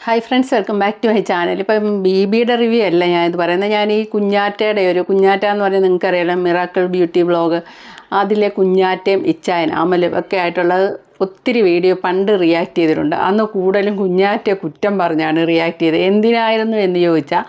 Hi friends welcome back to my channel ഇപ്പം B ബിയുടെ review അല്ല ഞാൻ ഇത് പറയുന്നത്. ഞാൻ ഈ കുഞ്ഞാറ്റയുടെ ഒരു കുഞ്ഞാറ്റ എന്ന് പറയുന്നത് നിങ്ങൾക്കറിയാലോ മിറാക്കിൾ ബ്യൂട്ടി വ്ളോഗ് അതിലെ കുഞ്ഞാറ്റയും ഇച്ചായൻ അമലും ഒക്കെ ആയിട്ടുള്ള ഒത്തിരി വീഡിയോ പണ്ട് റിയാക്ട് ചെയ്തിട്ടുണ്ട്. അന്ന് കൂടുതലും കുഞ്ഞാറ്റ കുറ്റം പറഞ്ഞാണ് റിയാക്ട് ചെയ്തത്. എന്തിനായിരുന്നു എന്ന് ചോദിച്ചാൽ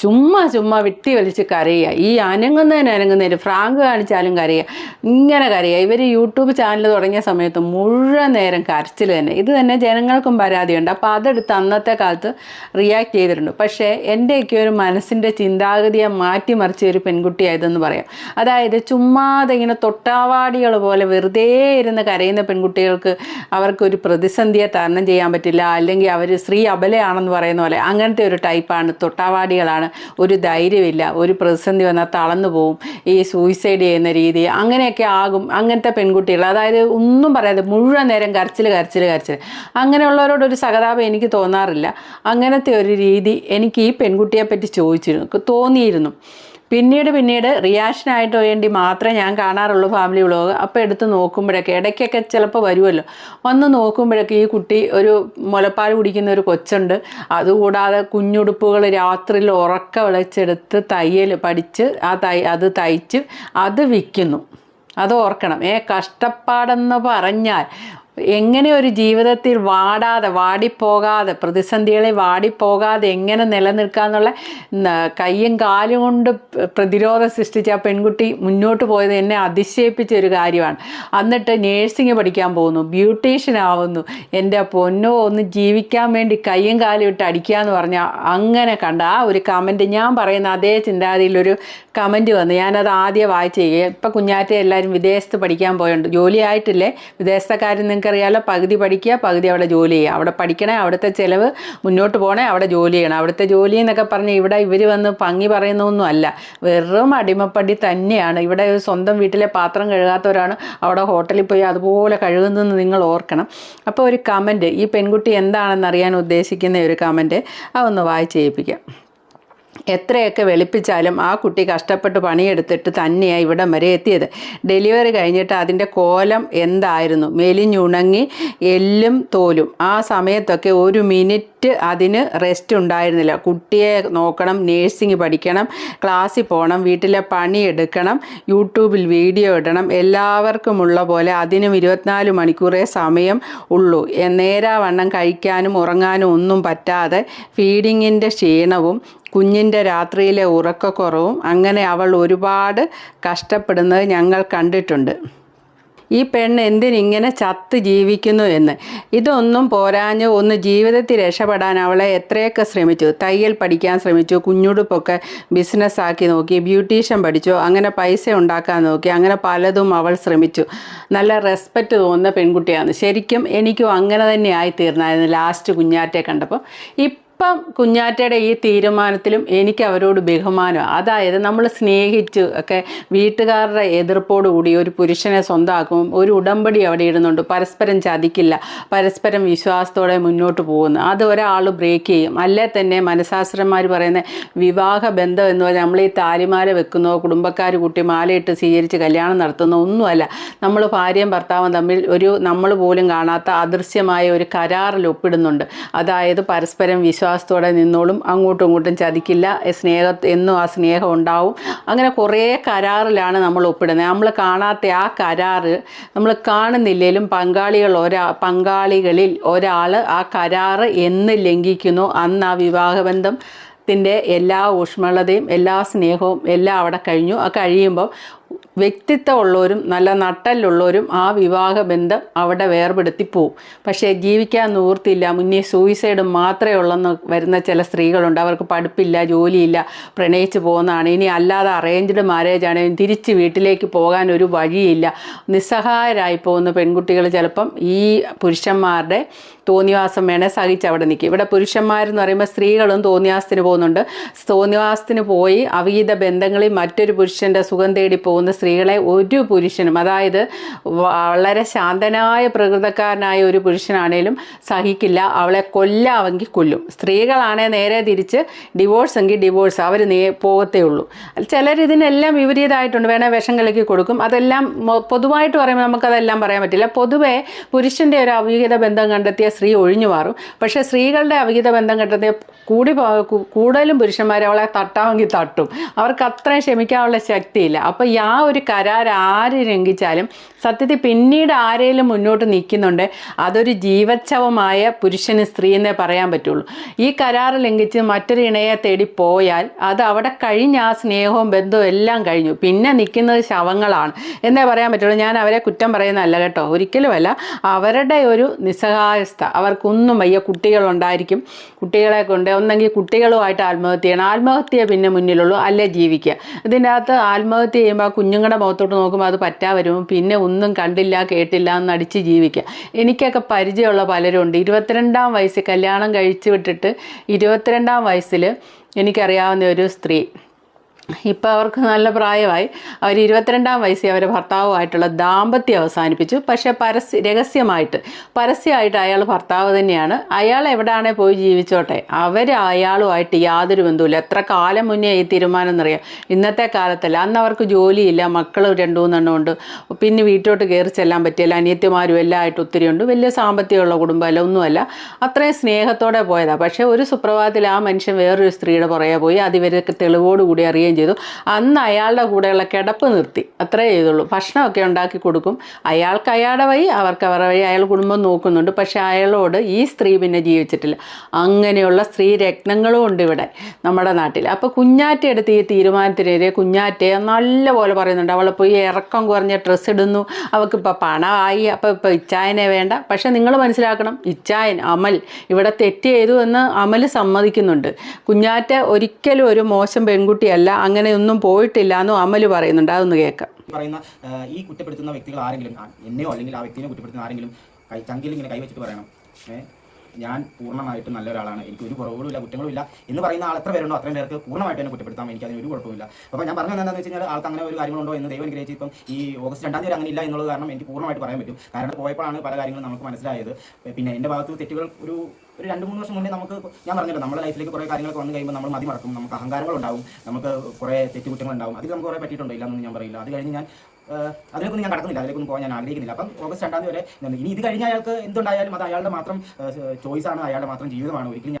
ചുമ്മാ ചുമ്മാ വെട്ടി വലിച്ച് കരയുക. ഈ അനങ്ങുന്നതിന് അനങ്ങുന്നതിന് ഫ്രാങ്ക് കാണിച്ചാലും കരയുക. ഇങ്ങനെ കരയുക. ഇവർ യൂട്യൂബ് ചാനൽ തുടങ്ങിയ സമയത്ത് മുഴുവൻ നേരം കരച്ചിൽ തന്നെ. ഇത് തന്നെ ജനങ്ങൾക്കും പരാതിയുണ്ട്. അപ്പോൾ അതെടുത്ത് അന്നത്തെ കാലത്ത് റിയാക്ട് ചെയ്തിട്ടുണ്ട്. പക്ഷേ എന്റെയൊക്കെ ഒരു മനസ്സിന്റെ ചിന്താഗതിയെ മാറ്റിമറിച്ച ഒരു പെൺകുട്ടിയായതെന്ന് പറയാം. അതായത് ചുമ്മാതെ ഇങ്ങനെ തൊട്ടാവാടികൾ പോലെ വെറുതെ ഇരുന്ന് കരയുന്ന പെൺകുട്ടികൾക്ക് അവർക്കൊരു പ്രതിസന്ധിയെ തരണം ചെയ്യാൻ പറ്റില്ല. അല്ലെങ്കിൽ അവർ സ്ത്രീ അബലയാണെന്ന് പറയുന്ന പോലെ അങ്ങനത്തെ ഒരു ടൈപ്പാണ് തൊട്ടാവാടികളാണ്. ഒരു ധൈര്യമില്ല ഒരു പ്രതിസന്ധി വന്നാൽ തളർന്നു പോവും ഈ സൂയിസൈഡ് ചെയ്യുന്ന രീതി അങ്ങനെയൊക്കെ ആകും അങ്ങനത്തെ പെൺകുട്ടികൾ. അതായത് ഒന്നും പറയാതെ മുഴുവൻ നേരം കരച്ചിൽ കരച്ചിൽ കരച്ചിൽ. അങ്ങനെയുള്ളവരോട് ഒരു സഹതാപം എനിക്ക് തോന്നാറില്ല. അങ്ങനത്തെ ഒരു രീതി എനിക്ക് ഈ പെൺകുട്ടിയെ പറ്റി ചോദിച്ചിരുന്നു തോന്നിയിരുന്നു. പിന്നീട് പിന്നീട് റിയാക്ഷനായിട്ട് വേണ്ടി മാത്രമേ ഞാൻ കാണാറുള്ളൂ ഫാമിലി വ്ളോഗ് അപ്പോൾ എടുത്ത് നോക്കുമ്പോഴൊക്കെ ഇടയ്ക്കൊക്കെ ചിലപ്പോൾ വരുമല്ലോ വന്ന് നോക്കുമ്പോഴൊക്കെ ഈ കുട്ടി ഒരു മുലപ്പാൽ കുടിക്കുന്ന ഒരു കൊച്ചുണ്ട്. അതുകൂടാതെ കുഞ്ഞുടുപ്പുകൾ രാത്രിയിൽ ഉറക്ക വിളച്ചെടുത്ത് തയ്യൽ പഠിച്ച് ആ തൈ അത് തയ്ച്ച് അത് വിൽക്കുന്നു. അത് ഓർക്കണം. ഏ കഷ്ടപ്പാടെന്ന് പറഞ്ഞാൽ എങ്ങനെ ഒരു ജീവിതത്തിൽ വാടാതെ വാടിപ്പോകാതെ പ്രതിസന്ധികളെ വാടിപ്പോകാതെ എങ്ങനെ നിലനിൽക്കാന്നുള്ള കയ്യും കാലും കൊണ്ട് പ്രതിരോധം സൃഷ്ടിച്ച ആ പെൺകുട്ടി മുന്നോട്ട് പോയത് എന്നെ അതിശയിപ്പിച്ച ഒരു കാര്യമാണ്. എന്നിട്ട് നേഴ്സിംഗ് പഠിക്കാൻ പോകുന്നു ബ്യൂട്ടീഷ്യൻ ആവുന്നു. എന്റെ പൊന്നോ ഒന്ന് ജീവിക്കാൻ വേണ്ടി കയ്യും കാലും ഇട്ട് അടിക്കുക എന്ന് പറഞ്ഞാൽ അങ്ങനെ കണ്ട ആ ഒരു കമന്റ് ഞാൻ പറയുന്ന അതേ ചിന്താഗതിയിലൊരു കമന്റ് വന്നു. ഞാനത് ആദ്യം വായിച്ചു ഇപ്പം കുഞ്ഞാറ്റെ എല്ലാവരും വിദേശത്ത് പഠിക്കാൻ പോയുണ്ട് ജോലിയായിട്ടില്ലേ ആയിട്ടില്ലേ? വിദേശത്തെ കാര്യം നിങ്ങൾക്കറിയാലോ പകുതി പഠിക്കുക പകുതി അവിടെ ജോലി ചെയ്യുക. അവിടെ പഠിക്കണേ അവിടുത്തെ ചിലവ് മുന്നോട്ട് പോകണേ അവിടെ ജോലി ചെയ്യണം. അവിടുത്തെ ജോലി എന്നൊക്കെ പറഞ്ഞ് ഇവിടെ ഇവർ വന്ന് പങ്ങി പറയുന്നൊന്നും അല്ല. വെറും അടിമപ്പടി തന്നെയാണ്. ഇവിടെ സ്വന്തം വീട്ടിലെ പാത്രം കഴുകാത്തവരാണ് അവിടെ ഹോട്ടലിൽ പോയി അതുപോലെ കഴുകുന്നതെന്ന് നിങ്ങൾ ഓർക്കണം. അപ്പോൾ ഒരു കമന്റ് ഈ പെൺകുട്ടി എന്താണെന്ന് അറിയാൻ ഉദ്ദേശിക്കുന്ന ഒരു കമന്റ് അതൊന്ന് വായിച്ച് ചെയ്യിപ്പിക്കാം എത്രയൊക്കെ വെളുപ്പിച്ചാലും ആ കുട്ടി കഷ്ടപ്പെട്ട് പണിയെടുത്തിട്ട് തന്നെയാണ് ഇവിടം വരെ എത്തിയത്. ഡെലിവറി കഴിഞ്ഞിട്ട് അതിന്റെ കോലം എന്തായിരുന്നു? മെലിഞ്ഞുണങ്ങി എല്ലും തോലും. ആ സമയത്തൊക്കെ ഒരു മിനിറ്റ് അതിന് റെസ്റ്റ് ഉണ്ടായിരുന്നില്ല. കുട്ടിയെ നോക്കണം നേഴ്സിംഗ് പഠിക്കണം ക്ലാസ്സിൽ പോകണം വീട്ടിലെ പണി എടുക്കണം യൂട്യൂബിൽ വീഡിയോ ഇടണം എല്ലാവർക്കുമുള്ള പോലെ അതിനും ഇരുപത്തിനാല് മണിക്കൂറേ സമയം ഉള്ളൂ. നേരാവണ്ണം കഴിക്കാനും ഉറങ്ങാനും ഒന്നും പറ്റാതെ ഫീഡിങ്ങിന്റെ ക്ഷീണവും കുഞ്ഞിന്റെ രാത്രിയിലെ ഉറക്കക്കുറവും അങ്ങനെ അവൾ ഒരുപാട് കഷ്ടപ്പെടുന്നത് ഞങ്ങൾ കണ്ടിട്ടുണ്ട്. ഈ പെണ്ണ് എന്തിനിങ്ങനെ ചത്ത് ജീവിക്കുന്നു എന്ന്. ഇതൊന്നും പോരാഞ്ഞ് ഒന്ന് ജീവിതത്തിൽ രക്ഷപ്പെടാൻ അവളെ എത്രയൊക്കെ ശ്രമിച്ചു. തയ്യൽ പഠിക്കാൻ ശ്രമിച്ചു കുഞ്ഞുടുപ്പൊക്കെ ബിസിനസ്സാക്കി നോക്കി ബ്യൂട്ടീഷ്യൻ പഠിച്ചു അങ്ങനെ പൈസ ഉണ്ടാക്കാൻ നോക്കി അങ്ങനെ പലതും അവൾ ശ്രമിച്ചു. നല്ല റെസ്പെക്റ്റ് തോന്നുന്ന പെൺകുട്ടിയാണ്. ശരിക്കും എനിക്കും അങ്ങനെ തന്നെ ആയി തീർന്നായിരുന്നു ലാസ്റ്റ് കുഞ്ഞാറ്റെ കണ്ടപ്പോൾ. ഇപ്പം കുഞ്ഞാറ്റയുടെ ഈ തീരുമാനത്തിലും എനിക്ക് അവരോട് ബഹുമാനം. അതായത് നമ്മൾ സ്നേഹിച്ച് ഒക്കെ വീട്ടുകാരുടെ എതിർപ്പോടുകൂടി ഒരു പുരുഷനെ സ്വന്തമാക്കും ഒരു ഉടമ്പടി അവിടെ ഇടുന്നുണ്ട്. പരസ്പരം ചതിക്കില്ല. പരസ്പരം വിശ്വാസത്തോടെ മുന്നോട്ട് പോകുന്നു. അത് ഒരാൾ ബ്രേക്ക് ചെയ്യും. അല്ലേ തന്നെ മനഃശാസ്ത്രന്മാർ പറയുന്ന വിവാഹ ബന്ധം എന്ന് പറഞ്ഞാൽ നമ്മൾ ഈ താലിമാല വെക്കുന്നോ കുടുംബക്കാർ കുട്ടി മാലയിട്ട് സ്വീകരിച്ച് കല്യാണം നടത്തുന്നോ ഒന്നുമല്ല. നമ്മൾ ഭാര്യയും ഭർത്താവും തമ്മിൽ ഒരു നമ്മൾ പോലും കാണാത്ത അദൃശ്യമായ ഒരു കരാറിൽ ഒപ്പിടുന്നുണ്ട്. അതായത് പരസ്പരം വിശ്വാസത്തോടെ നിന്നോളും. അങ്ങോട്ടും ഇങ്ങോട്ടും ചതിക്കില്ല. സ്നേഹ എന്നും ആ സ്നേഹം ഉണ്ടാവും. അങ്ങനെ കുറേ കരാറിലാണ് നമ്മൾ ഒപ്പിടുന്നത്. നമ്മൾ കാണാത്ത ആ കരാറ് നമ്മൾ കാണുന്നില്ലെങ്കിലും പങ്കാളികൾ ഒരാ പങ്കാളികളിൽ ഒരാൾ ആ കരാറ് എന്ന് ലംഘിക്കുന്നു. അന്ന് ആ വിവാഹബന്ധം ത്തിന്റെ എല്ലാ ഊഷ്മളതയും എല്ലാ സ്നേഹവും എല്ലാം അവിടെ കഴിഞ്ഞു. ആ കഴിയുമ്പോൾ വ്യക്തിത്വമുള്ളവരും നല്ല നട്ടലുള്ളവരും ആ വിവാഹ ബന്ധം അവിടെ വേർപെടുത്തി പോവും. പക്ഷേ ജീവിക്കാൻ നിവൃത്തിയില്ല. മുന്നേ സൂയിസൈഡ് മാത്രമേ ഉള്ളെന്ന് വരുന്ന ചില സ്ത്രീകളുണ്ട്. അവർക്ക് പഠിപ്പില്ല ജോലിയില്ല പ്രണയിച്ച് പോകുന്നതാണ്. ഇനി അല്ലാതെ അറേഞ്ച്ഡ് മാരേജ് ആണെങ്കിൽ തിരിച്ച് വീട്ടിലേക്ക് പോകാൻ ഒരു വഴിയില്ല. നിസ്സഹായരായി പോകുന്ന പെൺകുട്ടികൾ ചിലപ്പം ഈ പുരുഷന്മാരുടെ തോന്നിവാസം വേണേ സഹിച്ച് അവിടെ നിൽക്കും ഇവിടെ പുരുഷന്മാരെന്ന് പറയുമ്പോൾ സ്ത്രീകളും തോന്നിവാസത്തിന് പോകുന്നുണ്ട്. തോന്നിവാസത്തിന് പോയി അവീത ബന്ധങ്ങളിൽ മറ്റൊരു പുരുഷന്റെ സുഖം തേടി പോകുന്ന സ്ത്രീകളെ ഒരു പുരുഷനും അതായത് വളരെ ശാന്തനായ പ്രകൃതക്കാരനായ ഒരു പുരുഷനാണേലും സഹിക്കില്ല. അവളെ കൊല്ലാവെങ്കിൽ കൊല്ലും. സ്ത്രീകളാണേ നേരെ തിരിച്ച് ഡിവോഴ്സ് എങ്കിൽ ഡിവോഴ്സ്. അവർ നേ പോകത്തേ ഉള്ളൂ. ചിലർ ഇതിനെല്ലാം വിപരീതമായിട്ടുണ്ട്. വേണേൽ വിഷം കലക്കി കൊടുക്കും. അതെല്ലാം പൊതുവായിട്ട് പറയുമ്പോൾ നമുക്കതെല്ലാം പറയാൻ പറ്റില്ല. പൊതുവേ പുരുഷന്റെ ഒരു അവിഹിത ബന്ധം കണ്ടെത്തിയ സ്ത്രീ ഒഴിഞ്ഞു മാറും. പക്ഷേ സ്ത്രീകളുടെ അവിഹിത ബന്ധം കണ്ടെത്തിയ കൂടി കൂടുതലും പുരുഷന്മാർ അവളെ തട്ടാമെങ്കിൽ തട്ടും. അവർക്ക് അത്രയും ക്ഷമിക്കാനുള്ള ശക്തിയില്ല. അപ്പോൾ ആ ഒരു കരാർ ആര് ലംഘിച്ചാലും സത്യത്തിൽ പിന്നീട് ആരെങ്കിലും മുന്നോട്ട് നിൽക്കുന്നുണ്ട്. അതൊരു ജീവച്ഛവമായ പുരുഷന് സ്ത്രീ എന്നേ പറയാൻ പറ്റുള്ളൂ. ഈ കരാർ ലംഘിച്ച് മറ്റൊരു ഇണയെ തേടി പോയാൽ അത് അവിടെ കഴിഞ്ഞ ആ സ്നേഹവും ബന്ധവും എല്ലാം കഴിഞ്ഞു. പിന്നെ നിൽക്കുന്നത് ശവങ്ങളാണ്. എന്നേ പറയാൻ പറ്റുള്ളൂ. ഞാൻ അവരെ കുറ്റം പറയുന്നതല്ല കേട്ടോ. ഒരിക്കലുമല്ല. അവരുടെ ഒരു നിസ്സഹായസ്ഥ അവർക്കൊന്നും വയ്യ കുട്ടികളുണ്ടായിരിക്കും. കുട്ടികളെ കൊണ്ട് ഒന്നെങ്കിൽ കുട്ടികളുമായിട്ട് ആത്മഹത്യ ചെയ്യണം. ആത്മഹത്യ പിന്നെ മുന്നിലുള്ളൂ. അല്ലേ ജീവിക്കുക. ഇതിന്റെ അകത്ത് ആത്മഹത്യ ചെയ്യുമ്പോൾ കുഞ്ഞുങ്ങളുടെ മുഖത്തോട്ട് നോക്കുമ്പോൾ അത് പറ്റാ വരും. പിന്നെ ഒന്നും കണ്ടില്ല കേട്ടില്ല എന്ന് അടിച്ച് ജീവിക്കുക. എനിക്കൊക്കെ പരിചയമുള്ള പലരും ഉണ്ട്. ഇരുപത്തിരണ്ടാം വയസ്സിൽ കല്യാണം കഴിച്ചു വിട്ടിട്ട് ഇരുപത്തിരണ്ടാം വയസ്സിൽ എനിക്കറിയാവുന്ന ഒരു സ്ത്രീ. ഇപ്പോൾ അവർക്ക് നല്ല പ്രായമായി. അവർ ഇരുപത്തിരണ്ടാം വയസ്സിൽ അവരെ ഭർത്താവുമായിട്ടുള്ള ദാമ്പത്യം അവസാനിപ്പിച്ചു. പക്ഷേ പരസ്യ രഹസ്യമായിട്ട് പരസ്യമായിട്ട് അയാൾ ഭർത്താവ് തന്നെയാണ്. അയാൾ എവിടെയാണെ പോയി ജീവിച്ചോട്ടെ. അവർ അയാളുമായിട്ട് യാതൊരു ബന്ധവുമില്ല. എത്ര കാലം മുന്നേ ഈ തീരുമാനം എന്നറിയാം. ഇന്നത്തെ കാലത്തല്ല. അന്ന് അവർക്ക് ജോലിയില്ല. മക്കൾ രണ്ടു മൂന്നെണ്ണം ഉണ്ട്. പിന്നെ വീട്ടിലോട്ട് കയറി ചെല്ലാൻ പറ്റിയല്ല അനിയത്തിമാരും എല്ലാം ആയിട്ട് ഒത്തിരി ഉണ്ട്. വലിയ സാമ്പത്തികമുള്ള കുടുംബമല്ല ഒന്നുമല്ല. അത്രയും സ്നേഹത്തോടെ പോയതാണ് പക്ഷേ ഒരു സുപ്രഭാതത്തിൽ ആ മനുഷ്യൻ വേറൊരു സ്ത്രീയുടെ പുറകെ പോയി. അതിവരൊക്കെ തെളിവോടുകൂടി അറിയുകയും ചെയ്തു. അന്ന് അയാളുടെ കൂടെയുള്ള കിടപ്പ് നിർത്തി. അത്രേ ചെയ്തുള്ളൂ. ഭക്ഷണമൊക്കെ ഉണ്ടാക്കി കൊടുക്കും. അയാൾക്ക് അയാളുടെ വഴി അവർക്ക് അവരുടെ വഴി. അയാൾ കുടുംബം നോക്കുന്നുണ്ട്. പക്ഷേ അയാളോട് ഈ സ്ത്രീ പിന്നെ ജീവിച്ചിട്ടില്ല. അങ്ങനെയുള്ള സ്ത്രീ രത്നങ്ങളും ഉണ്ട് ഇവിടെ നമ്മുടെ നാട്ടിൽ. അപ്പോൾ കുഞ്ഞാറ്റ എടുത്ത് ഈ തീരുമാനത്തിനെതിരെ കുഞ്ഞാറ്റയെ നല്ലപോലെ പറയുന്നുണ്ട്. അവളെ പോയി ഇറക്കം കുറഞ്ഞ ഡ്രസ്സ് ഇടുന്നു. അവൾക്ക് ഇപ്പോൾ പണമായി. അപ്പോൾ ഇപ്പോൾ ഇച്ചായനെ വേണ്ട. പക്ഷേ നിങ്ങൾ മനസ്സിലാക്കണം. ഇച്ചായൻ അമൽ ഇവിടെ തെറ്റ് ചെയ്തു എന്ന് അമൽ സമ്മതിക്കുന്നുണ്ട്. കുഞ്ഞാറ്റ ഒരിക്കലും ഒരു മോശം പെൺകുട്ടിയല്ല. അങ്ങനെയൊന്നും പോയിട്ടില്ല എന്നും അമൽ പറയുന്നുണ്ട്. അതൊന്ന് കേൾക്കാം. പറയുന്ന ഈ കുറ്റപ്പെടുത്തുന്ന വ്യക്തികൾ ആരെങ്കിലും എന്നെയോ അല്ലെങ്കിൽ ആ വ്യക്തിനെ കുറ്റപ്പെടുത്തുന്ന ആരെങ്കിലും ചങ്കിൽ ഇങ്ങനെ കൈവച്ചിട്ട് പറയണം. ഞാൻ പൂർണമായിട്ടും നല്ല ഒരാളാണ് എനിക്ക് ഒരു കുറവുകളും ഇല്ല കുറ്റങ്ങളും ഇല്ല എന്ന് പറയുന്ന ആൾ എത്ര പേരുണ്ടോ അത്രയും പേർക്ക് പൂർണമായിട്ട് എന്നെ കുറ്റപ്പെടുത്താം എനിക്ക് അതിന് ഒരു കുഴപ്പമില്ല അപ്പോൾ ഞാൻ പറഞ്ഞത് എന്താണെന്ന് വെച്ച് കഴിഞ്ഞാൽ ആൾക്ക് അങ്ങനെ ഒരു കാര്യങ്ങളുണ്ടോ എന്ന് ദൈവം അനുഗ്രഹിച്ച് ഇപ്പം ഈ ഓഗസ്റ്റ് രണ്ടാം തീയതി അങ്ങനെ ഇല്ല എന്നുള്ളത് കാരണം എനിക്ക് പൂർണമായിട്ട് പറയാൻ പറ്റും. കാരണം പോയപ്പോഴാണ് പല കാര്യങ്ങളും നമുക്ക് മനസ്സിലായത്. പിന്നെ എന്റെ ഭാഗത്ത് തെറ്റുകൾ ഒരു ഒരു രണ്ട് മൂന്ന് വർഷം മുന്നേ നമുക്ക് ഞാൻ പറഞ്ഞല്ലോ നമ്മുടെ ലൈഫിലേക്ക് കുറേ കാര്യങ്ങളൊക്കെ വന്നു കഴിയുമ്പോൾ നമ്മൾ മതി മറക്കും. നമുക്ക് അഹങ്കാരങ്ങൾ ഉണ്ടാവും. നമുക്ക് കുറേ തെറ്റുകുറ്റങ്ങൾ ഉണ്ടാവും. അതിൽ നമുക്ക് കുറേ പറ്റിയിട്ടുണ്ടോ? ഇല്ലെന്നൊന്നും ഞാൻ പറയില്ല. അത് കഴിഞ്ഞ് ഞാൻ അതിലേക്കൊന്നും ഞാൻ കടക്കുന്നില്ല. അതിലേക്കൊന്നും പോകാൻ ഞാൻ ആഗ്രഹിക്കുന്നില്ല. അപ്പം ഓഗസ്റ്റ് രണ്ടാം തീയതി വരെ ഇനി ഇത് കഴിഞ്ഞ അയാൾക്ക് എന്തുണ്ടായാലും അത് അയാളുടെ മാത്രം ചോയ്സാണ് അയാളുടെ മാത്രം ജീവിതമാണ്. ഒരിക്കലും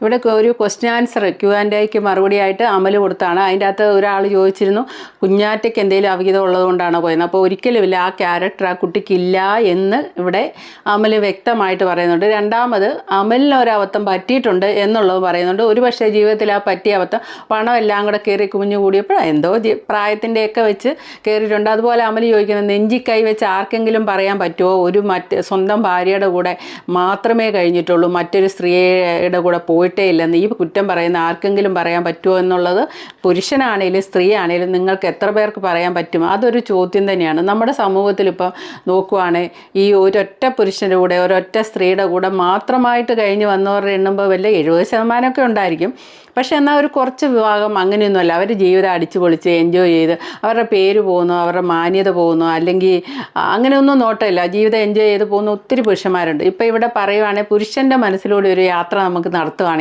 ഇവിടെ ഒരു ക്വസ്റ്റ്യൻ ആൻസർ ക്യു ആൻഡ് ഐക്ക് മറുപടി ആയിട്ട് അമൽ കൊടുത്താണ്. അതിന്റെ അകത്ത് ഒരാൾ ചോദിച്ചിരുന്നു കുഞ്ഞാറ്റയ്ക്ക് എന്തെങ്കിലും അവിഹിതം ഉള്ളതുകൊണ്ടാണോ പോയത് അപ്പോൾ ഒരിക്കലുമില്ല ആ ക്യാരക്ടർ ആ കുട്ടിക്കില്ല എന്ന് ഇവിടെ അമൽ വ്യക്തമായിട്ട് പറയുന്നുണ്ട്. രണ്ടാമത് അമലിന് ഒരു അബദ്ധം പറ്റിയിട്ടുണ്ട് എന്നുള്ളത് പറയുന്നുണ്ട്. ഒരു പക്ഷേ ജീവിതത്തിൽ ആ പറ്റിയ അബദ്ധം പണം എല്ലാം കൂടെ കയറി കുഞ്ഞു കൂടിയപ്പോൾ എന്തോ പ്രായത്തിന്റെയൊക്കെ വെച്ച് കയറിയിട്ടുണ്ട്. അതുപോലെ അമൽ ചോദിക്കുന്നത് നെഞ്ചി കൈ വെച്ച് ആർക്കെങ്കിലും പറയാൻ പറ്റുമോ? ഒരു മറ്റ് സ്വന്തം ഭാര്യയുടെ കൂടെ മാത്രമേ കഴിഞ്ഞിട്ടുള്ളൂ മറ്റൊരു സ്ത്രീയുടെ കൂടെ പോയിട്ടേ ഇല്ലെന്ന് ഈ കുറ്റം പറയുന്ന ആർക്കെങ്കിലും പറയാൻ പറ്റുമോ എന്നുള്ളത് പുരുഷനാണേലും സ്ത്രീ ആണേലും നിങ്ങൾക്ക് എത്ര പേർക്ക് പറയാൻ പറ്റും? അതൊരു ചോദ്യം തന്നെയാണ്. നമ്മുടെ സമൂഹത്തിൽ ഇപ്പം നോക്കുവാണെങ്കിൽ ഈ ഒരൊറ്റ പുരുഷന്റെ കൂടെ ഒരൊറ്റ സ്ത്രീയുടെ കൂടെ മാത്രമായിട്ട് കഴിഞ്ഞ് വന്നവരുടെ എണ്ണുമ്പോൾ വല്ല എഴുപത് ശതമാനമൊക്കെ ഉണ്ടായിരിക്കും. പക്ഷെ എന്നാൽ ഒരു കുറച്ച് വിഭാഗം അങ്ങനെയൊന്നുമല്ല. അവർ ജീവിതം അടിച്ചു പൊളിച്ച് എൻജോയ് ചെയ്ത് അവരുടെ പേര് പോകുന്നു അവരുടെ മാന്യത പോകുന്നു അല്ലെങ്കിൽ അങ്ങനെയൊന്നും നോട്ടമില്ല. ജീവിതം എൻജോയ് ചെയ്ത് പോകുന്ന ഒത്തിരി പുരുഷന്മാരുണ്ട്. ഇപ്പോൾ ഇവിടെ പറയുവാണെങ്കിൽ പുരുഷന്റെ മനസ്സിലൂടെ ഒരു യാത്ര നമുക്ക് നടത്തുകയാണെങ്കിൽ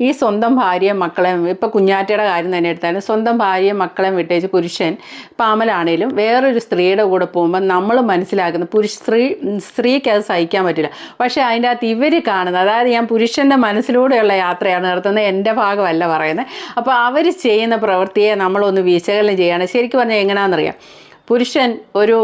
ഈ സ്വന്തം ഭാര്യയും മക്കളെയും ഇപ്പോൾ കുഞ്ഞാറ്റയുടെ കാര്യം തന്നെ എടുത്താലും സ്വന്തം ഭാര്യയും മക്കളെയും വിട്ടേച്ച് പുരുഷൻ പാമലാണേലും വേറൊരു സ്ത്രീയുടെ കൂടെ പോകുമ്പോൾ നമ്മൾ മനസ്സിലാക്കുന്ന പുരുഷ സ്ത്രീ സ്ത്രീക്ക് അത് സഹിക്കാൻ പറ്റില്ല. പക്ഷേ അതിന്റെ അകത്ത് ഇവർ കാണുന്നത് അതായത് ഞാൻ പുരുഷന്റെ മനസ്സിലൂടെയുള്ള യാത്രയാണ് നടത്തുന്നത് എന്റെ ഭാഗമല്ല പറയുന്നത്. അപ്പോൾ അവർ ചെയ്യുന്ന പ്രവൃത്തിയെ നമ്മളൊന്ന് വിശകലനം ചെയ്യുകയാണ് ശരിക്കും പറഞ്ഞാൽ എങ്ങനെയാണെന്നറിയാം പുരുഷൻ ഒരു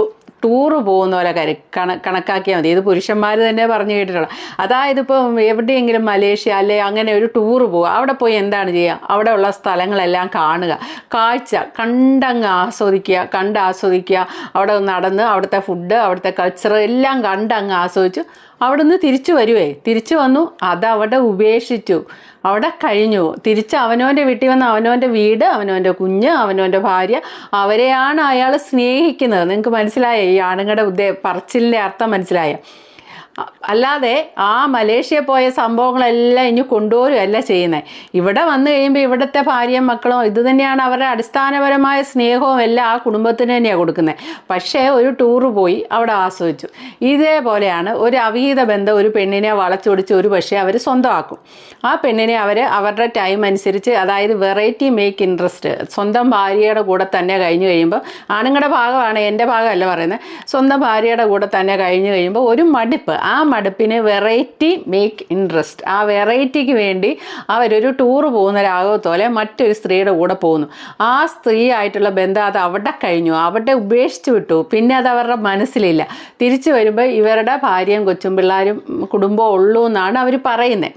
ടൂറ് പോകുന്ന പോലെ കരു കണ കണക്കാക്കിയാൽ മതി. ഇത് പുരുഷന്മാർ തന്നെ പറഞ്ഞു കേട്ടിട്ടുള്ള അതായത് ഇപ്പോൾ എവിടെയെങ്കിലും മലേഷ്യ അല്ലെ അങ്ങനെ ഒരു ടൂറ് പോകുക അവിടെ പോയി എന്താണ് ചെയ്യുക? അവിടെ ഉള്ള സ്ഥലങ്ങളെല്ലാം കാണുക. കാഴ്ച. കണ്ടങ്ങ് ആസ്വദിക്കുക. കണ്ട് ആസ്വദിക്കുക. അവിടെ നടന്ന് അവിടുത്തെ ഫുഡ് അവിടുത്തെ കൾച്ചർ എല്ലാം കണ്ടങ്ങ് ആസ്വദിച്ചു അവിടെ നിന്ന് തിരിച്ചു വരുവേ. തിരിച്ചു വന്നു. അതവിടെ ഉപേക്ഷിച്ചു. അവിടെ കഴിഞ്ഞു. തിരിച്ച് അവനോന്റെ വീട്ടിൽ വന്ന് അവനോന്റെ വീട് അവനോന്റെ കുഞ്ഞ് അവനോന്റെ ഭാര്യ അവരെയാണ് അയാൾ സ്നേഹിക്കുന്നത്. നിങ്ങൾക്ക് മനസ്സിലായോ? ഈ ആണുങ്ങളുടെ ഉദ്ദേ പറച്ചിലിന്റെ അർത്ഥം മനസ്സിലായോ? അല്ലാതെ ആ മലേഷ്യ പോയ സംഭവങ്ങളെല്ലാം ഇനി കൊണ്ടുവരുകയല്ല ചെയ്യുന്നത്. ഇവിടെ വന്നു കഴിയുമ്പോൾ ഇവിടുത്തെ ഭാര്യയും മക്കളും ഇത് തന്നെയാണ് അവരുടെ അടിസ്ഥാനപരമായ സ്നേഹവും എല്ലാം ആ കുടുംബത്തിന് തന്നെയാണ് കൊടുക്കുന്നത്. പക്ഷേ ഒരു ടൂറ് പോയി അവിടെ ആസ്വദിച്ചു. ഇതേപോലെയാണ് ഒരു അവിഹിത ബന്ധം ഒരു പെണ്ണിനെ വളച്ചൊടിച്ച് ഒരു പക്ഷേ അവർ സ്വന്തമാക്കും. ആ പെണ്ണിനെ അവർ അവരുടെ ടൈം അനുസരിച്ച് അതായത് വെറൈറ്റി മേക്ക് ഇൻട്രസ്റ്റ് സ്വന്തം ഭാര്യയുടെ കൂടെ തന്നെ കഴിഞ്ഞു കഴിയുമ്പോൾ ആണുങ്ങളുടെ ഭാഗമാണ് എന്റെ ഭാഗമല്ല പറയുന്നത്. സ്വന്തം ഭാര്യയുടെ കൂടെ തന്നെ കഴിഞ്ഞു കഴിയുമ്പോൾ ഒരു മടുപ്പ്. മടുപ്പിന് വെറൈറ്റി മേക്ക് ഇൻട്രസ്റ്റ് ആ വെറൈറ്റിക്ക് വേണ്ടി അവരൊരു ടൂർ പോകുന്ന രാഘവത്തോലെ മറ്റൊരു സ്ത്രീയുടെ കൂടെ പോകുന്നു. ആ സ്ത്രീ ആയിട്ടുള്ള ബന്ധം അത് അവിടെ കഴിഞ്ഞു. അവിടെ ഉപേക്ഷിച്ച് വിട്ടു. പിന്നെ അത് അവരുടെ മനസ്സിലില്ല. തിരിച്ചു വരുമ്പോൾ ഇവരുടെ ഭാര്യയും കൊച്ചും പിള്ളേരും കുടുംബവും ഉള്ളൂ എന്നാണ് അവർ പറയുന്നത്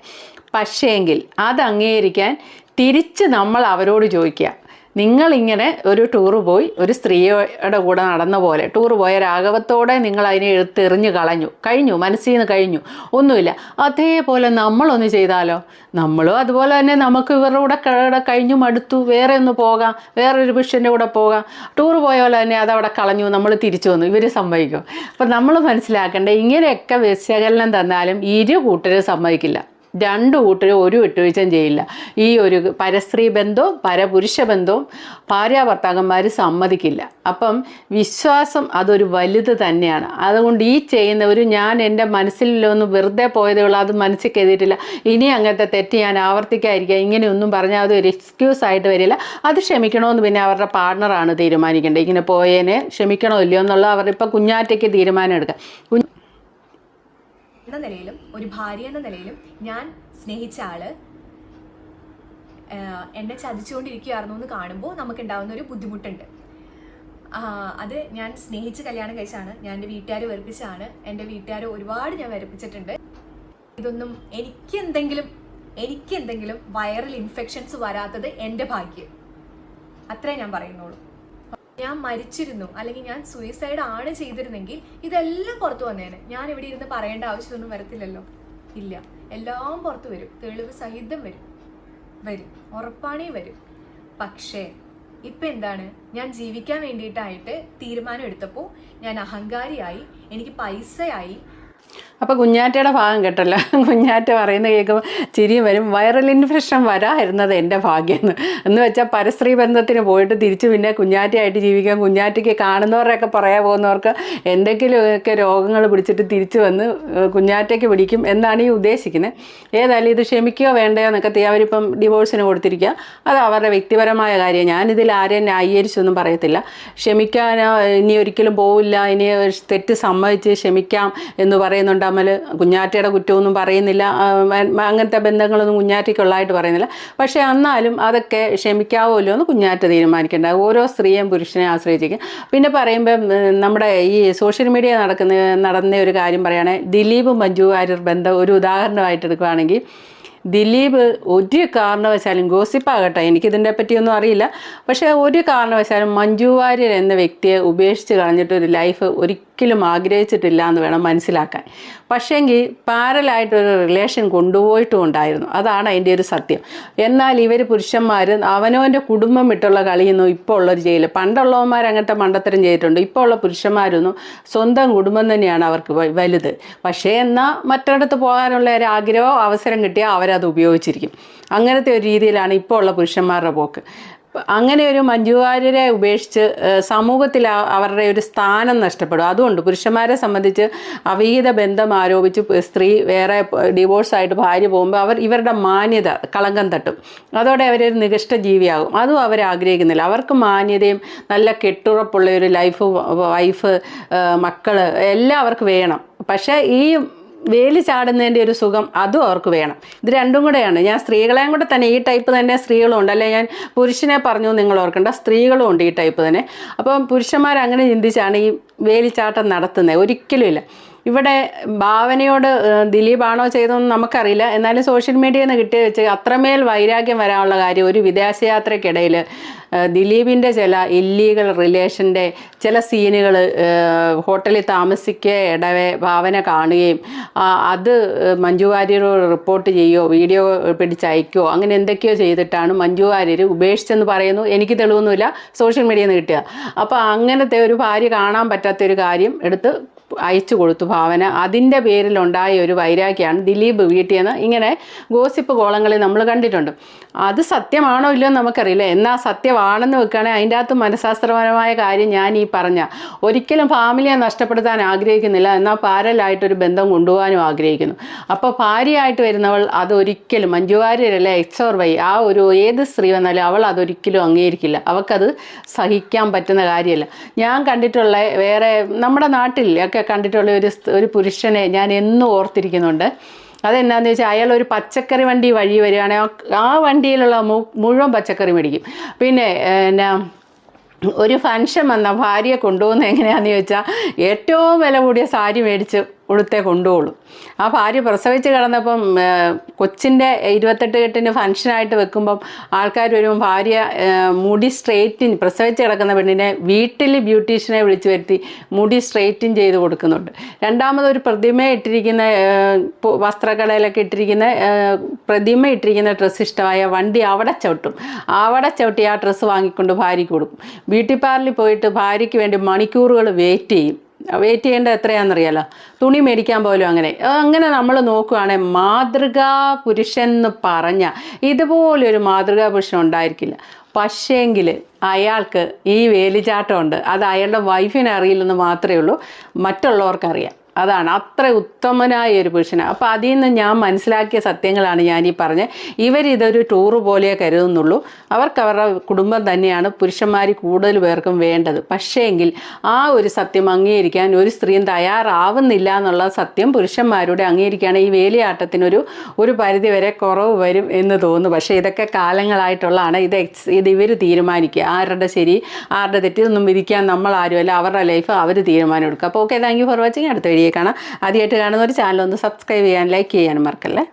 പക്ഷേ പക്ഷേങ്കിൽ അത് അംഗീകരിക്കാൻ തിരിച്ച് നമ്മൾ അവരോട് ചോദിക്കുക. നിങ്ങളിങ്ങനെ ഒരു ടൂർ പോയി ഒരു സ്ത്രീയുടെ കൂടെ നടന്ന പോലെ ടൂർ പോയ രാഘവത്തോടെ നിങ്ങൾ അതിനെ എടുത്തെറിഞ്ഞു കളഞ്ഞു. കഴിഞ്ഞു മനസ്സിൽ നിന്ന് കഴിഞ്ഞു. ഒന്നുമില്ല. അതേപോലെ നമ്മളൊന്ന് ചെയ്താലോ? നമ്മളും അതുപോലെ തന്നെ നമുക്ക് ഇവരുടെ കൂടെ ക- കഴിഞ്ഞു മടുത്തു വേറെ ഒന്ന് പോകാം. വേറൊരു പുരുഷന്റെ കൂടെ പോകാം. ടൂർ പോയ പോലെ തന്നെ അതവിടെ കളഞ്ഞു. നമ്മൾ തിരിച്ചു വന്നു. ഇവർ സമ്മതിക്കും. അപ്പം നമ്മൾ മനസ്സിലാക്കേണ്ട ഇങ്ങനെയൊക്കെ വിശകലനം തന്നാലും ഇരു കൂട്ടരും സമ്മതിക്കില്ല. രണ്ട് കൂട്ടരും ഒരു വിട്ടുവീഴ്ചയും ചെയ്യില്ല. ഈ ഒരു പരസ്ത്രീ ബന്ധവും പരപുരുഷ ബന്ധവും ഭാര്യാഭർത്താക്കന്മാർ സമ്മതിക്കില്ല. അപ്പം വിശ്വാസം അതൊരു വലുത് തന്നെയാണ്. അതുകൊണ്ട് ഈ ചെയ്യുന്നവർ ഞാൻ എന്റെ മനസ്സിലൊന്ന് വെറുതെ പോയതേ ഉള്ളൂ അത് മനസ്സിൽ കരുതിയിട്ടില്ല. ഇനി അങ്ങനത്തെ തെറ്റ് ഞാൻ ആവർത്തിക്കാതിരിക്കുക ഇങ്ങനെയൊന്നും പറഞ്ഞാൽ അത് ഒരു എക്സ്ക്യൂസ് ആയിട്ട് വരില്ല. അത് ക്ഷമിക്കണമെന്ന് പിന്നെ അവരുടെ പാർട്ണറാണ് തീരുമാനിക്കേണ്ടത്. ഇങ്ങനെ പോയേനെ ക്ഷമിക്കണോ ഇല്ലയോ എന്നുള്ള അവർ ഇപ്പം കുഞ്ഞാറ്റയ്ക്ക് തീരുമാനം എടുക്കാം കുഞ്ഞ് എന്ന നിലയിലും ഒരു ഭാര്യ എന്ന നിലയിലും ഞാൻ സ്നേഹിച്ച ആൾ എന്നെ ചതിച്ചുകൊണ്ടിരിക്കുകയായിരുന്നു എന്ന് കാണുമ്പോൾ നമുക്കുണ്ടാവുന്ന ഒരു ബുദ്ധിമുട്ടുണ്ട്. അത് ഞാൻ സ്നേഹിച്ച് കല്യാണം കഴിച്ചാണ് ഞാൻ എന്റെ വീട്ടുകാർ വെറുപ്പിച്ചാണ് എന്റെ വീട്ടുകാർ ഒരുപാട് ഞാൻ വെറുപ്പിച്ചിട്ടുണ്ട്. ഇതൊന്നും എനിക്ക് എന്തെങ്കിലും എനിക്ക് എന്തെങ്കിലും വൈറൽ ഇൻഫെക്ഷൻസ് വരാത്തത് എന്റെ ഭാഗ്യം. അത്രേ ഞാൻ പറയുന്നുള്ളൂ. ഞാൻ മരിച്ചിരുന്നു അല്ലെങ്കിൽ ഞാൻ സൂയിസൈഡ് ആണ് ചെയ്തിരുന്നെങ്കിൽ ഇതെല്ലാം പുറത്തു വന്നേനെ. ഞാൻ ഇവിടെ ഇരുന്ന് പറയേണ്ട ആവശ്യമൊന്നും വരത്തില്ലല്ലോ. ഇല്ല. എല്ലാം പുറത്തു വരും. തെളിവ് സഹിതം വരും. വരും. ഉറപ്പാണേ വരും. പക്ഷേ ഇപ്പൊ എന്താണ്? ഞാൻ ജീവിക്കാൻ വേണ്ടിയിട്ടായിട്ട് തീരുമാനം എടുത്തപ്പോൾ ഞാൻ അഹങ്കാരിയായി എനിക്ക് പൈസയായി അപ്പോൾ കുഞ്ഞാറ്റയുടെ ഭാഗം കേട്ടല്ല. കുഞ്ഞാറ്റ പറയുന്ന കേൾക്കുമ്പോൾ ചിരിയും വരും. വൈറൽ ഇൻഫെക്ഷൻ വരാതിരുന്നത് എന്റെ ഭാഗ്യം എന്ന് വെച്ചാൽ പരസ്ത്രീ ബന്ധത്തിന് പോയിട്ട് തിരിച്ച് പിന്നെ കുഞ്ഞാറ്റയായിട്ട് ജീവിക്കാൻ കുഞ്ഞാറ്റയ്ക്ക് കാണുന്നവരൊക്കെ പറയാൻ പോകുന്നവർക്ക് എന്തെങ്കിലുമൊക്കെ രോഗങ്ങൾ പിടിച്ചിട്ട് തിരിച്ചു വന്ന് കുഞ്ഞാറ്റയ്ക്ക് പിടിക്കും എന്നാണ് ഈ ഉദ്ദേശിക്കുന്നത് ഏതായാലും ഇത് ക്ഷമിക്കുകയോ വേണ്ടയോ എന്നൊക്കെ അവരിപ്പം ഡിവോഴ്സിന് കൊടുത്തിരിക്കുക അത് അവരുടെ വ്യക്തിപരമായ കാര്യം. ഞാനിതിൽ ആരെയും ന്യായീകരിച്ചൊന്നും പറയത്തില്ല. ക്ഷമിക്കാനോ ഇനി ഒരിക്കലും പോവില്ല. ഇനി തെറ്റ് സമ്മതിച്ച് ക്ഷമിക്കാം എന്ന് പറയുന്നുണ്ട് അമൽ കുഞ്ഞാറ്റയുടെ കുറ്റമൊന്നും പറയുന്നില്ല. അങ്ങനത്തെ ബന്ധങ്ങളൊന്നും കുഞ്ഞാറ്റയ്ക്കുള്ളതായിട്ട് പറയുന്നില്ല. പക്ഷേ എന്നാലും അതൊക്കെ ക്ഷമിക്കാവുമല്ലോ എന്ന് കുഞ്ഞാറ്റ തീരുമാനിക്കേണ്ട ഓരോ സ്ത്രീയും പുരുഷനെ ആശ്രയിച്ചിരിക്കും. പിന്നെ പറയുമ്പം നമ്മുടെ ഈ സോഷ്യൽ മീഡിയ നടക്കുന്ന നടന്ന ഒരു കാര്യം പറയുകയാണെങ്കിൽ ദിലീപ് മഞ്ജു വാര്യർ ബന്ധം ഒരു ഉദാഹരണമായിട്ട് എടുക്കുകയാണെങ്കിൽ ദിലീപ് ഒരു കാരണവശാലും ഗോസിപ്പാകട്ടെ എനിക്കിതിനെ പറ്റിയൊന്നും അറിയില്ല. പക്ഷേ ഒരു കാരണവശാലും മഞ്ജു വാര്യർ എന്ന വ്യക്തിയെ ഉപേക്ഷിച്ച് കളഞ്ഞിട്ട് ഒരു ലൈഫ് ഒരിക്കലും ആഗ്രഹിച്ചിട്ടില്ല എന്ന് വേണം മനസ്സിലാക്കാൻ. പക്ഷേങ്കിൽ പാരലായിട്ടൊരു റിലേഷൻ കൊണ്ടുപോയിട്ടും ഉണ്ടായിരുന്നു അതാണ് അതിന്റെ ഒരു സത്യം. എന്നാൽ ഇവർ പുരുഷന്മാർ അവനവന്റെ കുടുംബം വിട്ടുള്ള കളിയൊന്നും ഇപ്പോൾ ഉള്ളവർ ചെയ്യില്ല പണ്ടുള്ളവന്മാർ അങ്ങനത്തെ മണ്ടത്തരം ചെയ്തിട്ടുണ്ട്. ഇപ്പോൾ ഉള്ള പുരുഷന്മാരൊന്നും സ്വന്തം കുടുംബം തന്നെയാണ് അവർക്ക് വലുത്. പക്ഷേ എന്നാൽ മറ്റൊരിടത്ത് പോകാനുള്ള ഒരു ആഗ്രഹമോ അവസരം കിട്ടിയാൽ അവരത് ഉപയോഗിച്ചിരിക്കും. അങ്ങനത്തെ ഒരു രീതിയിലാണ് ഇപ്പോൾ ഉള്ള പുരുഷന്മാരുടെ പോക്ക്. അങ്ങനെ ഒരു മഞ്ജുവാര്യരെ ഉപേക്ഷിച്ച് സമൂഹത്തിൽ അവരുടെ ഒരു സ്ഥാനം നഷ്ടപ്പെടും. അതുകൊണ്ട് പുരുഷന്മാരെ സംബന്ധിച്ച് അവിഹിത ബന്ധം ആരോപിച്ച് സ്ത്രീ വേറെ ഡിവോഴ്സായിട്ട് ഭാര്യ പോകുമ്പോൾ അവർ ഇവരുടെ മാന്യത കളങ്കം തട്ടും. അതോടെ അവരൊരു നികഷ്ട ജീവിയാകും അതും അവർ ആഗ്രഹിക്കുന്നില്ല. അവർക്ക് മാന്യതയും നല്ല കെട്ടുറപ്പുള്ള ഒരു ലൈഫ് വൈഫ് മക്കൾ എല്ലാം അവർക്ക് വേണം. പക്ഷേ ഈ വേലി ചാടുന്നതിന്റെ ഒരു സുഖം അതും അവർക്ക് വേണം. ഇത് രണ്ടും കൂടെയാണ്. ഞാൻ സ്ത്രീകളെയും കൂടെ തന്നെ ഈ ടൈപ്പ് തന്നെ സ്ത്രീകളും ഉണ്ട്. അല്ലെ ഞാൻ പുരുഷനെ പറഞ്ഞു നിങ്ങൾ ഓർക്കേണ്ട. സ്ത്രീകളും ഉണ്ട് ഈ ടൈപ്പ് തന്നെ. അപ്പം പുരുഷന്മാർ അങ്ങനെ ചിന്തിച്ചാണ് ഈ വേലിച്ചാട്ടം നടത്തുന്നത്. ഒരിക്കലും ഇല്ല. ഇവിടെ ഭാവനയോട് ദിലീപാണോ ചെയ്തതെന്ന് നമുക്കറിയില്ല. എന്നാലും സോഷ്യൽ മീഡിയയിൽ നിന്ന് കിട്ടിയ വെച്ച് അത്രമേൽ വൈരാഗ്യം വരാനുള്ള കാര്യം ഒരു വിദേശയാത്രയ്ക്കിടയിൽ ദിലീപിന്റെ ചില ഇല്ലീഗൽ റിലേഷന്റെ ചില സീനുകൾ ഹോട്ടലിൽ താമസിക്കുക ഇടവേ ഭാവന കാണുകയും അത് മഞ്ജു വാര്യരോട് റിപ്പോർട്ട് ചെയ്യുകയോ വീഡിയോ പിടിച്ചയക്കുകയോ അങ്ങനെ എന്തൊക്കെയോ ചെയ്തിട്ടാണ് മഞ്ജു വാര്യർ ഉപേക്ഷിച്ചെന്ന് പറയുന്നു. എനിക്ക് തെളിവൊന്നുമില്ല. സോഷ്യൽ മീഡിയയിൽ നിന്ന് കിട്ടുക അപ്പോൾ അങ്ങനത്തെ ഒരു ഭാര്യ കാണാൻ പറ്റാത്ത ഒരു കാര്യം എടുത്ത് അയച്ചു കൊടുത്തു ഭാവന. അതിന്റെ പേരിലുണ്ടായ ഒരു വൈരാഗ്യമാണ് ദിലീപ് വീട്ടിൽ നിന്ന് ഇങ്ങനെ ഗോസിപ്പ് കോളങ്ങളിൽ നമ്മൾ കണ്ടിട്ടുണ്ട്. അത് സത്യമാണോ ഇല്ലയോ നമുക്കറിയില്ല. എന്നാൽ സത്യമാണെന്ന് വെക്കുകയാണെങ്കിൽ അതിന്റെ അകത്ത് മനഃശാസ്ത്രപരമായ കാര്യം ഞാൻ ഈ പറഞ്ഞ. ഒരിക്കലും ഫാമിലിയെ നഷ്ടപ്പെടുത്താൻ ആഗ്രഹിക്കുന്നില്ല. എന്നാൽ പാരലായിട്ടൊരു ബന്ധം കൊണ്ടുപോകാനും ആഗ്രഹിക്കുന്നു. അപ്പോൾ ഭാര്യയായിട്ട് വരുന്നവൾ അതൊരിക്കലും മഞ്ജു വാര്യരല്ല ഓർ വൈ ആ ഒരു ഏത് സ്ത്രീ വന്നാലും അവൾ അതൊരിക്കലും അംഗീകരിക്കില്ല. അവൾക്കത് സഹിക്കാൻ പറ്റുന്ന കാര്യമല്ല. ഞാൻ കണ്ടിട്ടുള്ള വേറെ നമ്മുടെ നാട്ടിൽ ഒക്കെ കണ്ടിട്ടുള്ള ഒരു ഒരു പുരുഷനെ ഞാൻ എന്നും ഓർത്തിരിക്കുന്നുണ്ട്. അതെന്നാന്ന് വെച്ചാൽ അയാൾ ഒരു പച്ചക്കറി വണ്ടി വഴി വരികയാണെങ്കിൽ ആ വണ്ടിയിലുള്ള മുഴുവൻ പച്ചക്കറി മേടിക്കും. പിന്നെ എന്നാ ഒരു ഫങ്ഷൻ വന്ന ഭാര്യയെ കൊണ്ടുപോകുന്നത് എങ്ങനെയാണെന്ന് ചോദിച്ചാൽ ഏറ്റവും വില കൂടിയ സാരി മേടിച്ച് ഉടുത്തേ കൊണ്ടുപോളൂ ആ ഭാര്യ പ്രസവിച്ച് കിടന്നപ്പം കൊച്ചിന്റെ ഇരുപത്തെട്ട് കെട്ടിന് ഫംഗ്ഷനായിട്ട് വെക്കുമ്പം ആൾക്കാർ വരുമ്പോൾ ഭാര്യ മുടി സ്ട്രെയിറ്റിൻ പ്രസവിച്ച് കിടക്കുന്ന പെണ്ണിനെ വീട്ടിൽ ബ്യൂട്ടീഷ്യനെ വിളിച്ചു വരുത്തി മുടി സ്ട്രെയിറ്റിൻ ചെയ്ത് കൊടുക്കുന്നുണ്ട്. രണ്ടാമതൊരു പ്രതിമ ഇട്ടിരിക്കുന്ന വസ്ത്രകടയിലൊക്കെ ഇട്ടിരിക്കുന്ന പ്രതിമ ഇട്ടിരിക്കുന്ന ഡ്രസ്സ് ഇഷ്ടമായ വണ്ടി അവിടെ ചവിട്ടും. അവിടെ ചവിട്ടി ആ ഡ്രസ്സ് വാങ്ങിക്കൊണ്ട് ഭാര്യയ്ക്ക് കൊടുക്കും. ബ്യൂട്ടി പാർലറിൽ പോയിട്ട് ഭാര്യയ്ക്ക് വേണ്ടി മണിക്കൂറുകൾ വെയിറ്റ് ചെയ്യും. വെയിറ്റ് ചെയ്യേണ്ടത് എത്രയാണെന്നറിയാലോ? തുണി മേടിക്കാൻ പോലും അങ്ങനെ. അങ്ങനെ നമ്മൾ നോക്കുകയാണെങ്കിൽ മാതൃകാ പുരുഷൻ എന്ന് പറഞ്ഞ ഇതുപോലൊരു മാതൃകാ പുരുഷൻ ഉണ്ടായിരിക്കില്ല. പക്ഷേങ്കിൽ അയാൾക്ക് ഈ വേലിചാട്ടമുണ്ട് അത് അയാളുടെ വൈഫിനെ അറിയില്ലെന്ന് മാത്രമേ ഉള്ളൂ. മറ്റുള്ളവർക്കറിയാം അതാണ് അത്ര ഉത്തമനായ ഒരു പുരുഷനാണ് അപ്പോൾ അതിൽ നിന്ന് ഞാൻ മനസ്സിലാക്കിയ സത്യങ്ങളാണ് ഞാനീ പറഞ്ഞത് ഇവരിതൊരു ടൂറ് പോലെ കരുതുന്നുള്ളൂ. അവർക്ക് അവരുടെ കുടുംബം തന്നെയാണ് പുരുഷന്മാർ കൂടുതൽ പേർക്കും വേണ്ടത്. പക്ഷേങ്കിൽ ആ ഒരു സത്യം അംഗീകരിക്കാൻ ഒരു സ്ത്രീയും തയ്യാറാവുന്നില്ല എന്നുള്ള സത്യം പുരുഷന്മാരുടെ അംഗീകരിക്കുകയാണ്. ഈ വേലിയാട്ടത്തിനൊരു ഒരു പരിധി വരെ കുറവ് വരും എന്ന് തോന്നുന്നു. പക്ഷേ ഇതൊക്കെ കാലങ്ങളായിട്ടുള്ളതാണ്. ഇത് ഇത് ഇവർ തീരുമാനിക്കുക. ആരുടെ ശരി ആരുടെ തെറ്റിതൊന്നും വിധിക്കാൻ നമ്മൾ ആരുമല്ല അവരുടെ ലൈഫ് അവർ തീരുമാനം എടുക്കുക അപ്പോൾ okay thank you for watching അടുത്ത വീഡിയോ കാണാം. ആദ്യമായിട്ട് കാണുന്ന ഒരു ചാനൽ ഒന്ന് സബ്സ്ക്രൈബ് ചെയ്യാൻ ലൈക്ക് ചെയ്യാനും മറക്കല്ലേ?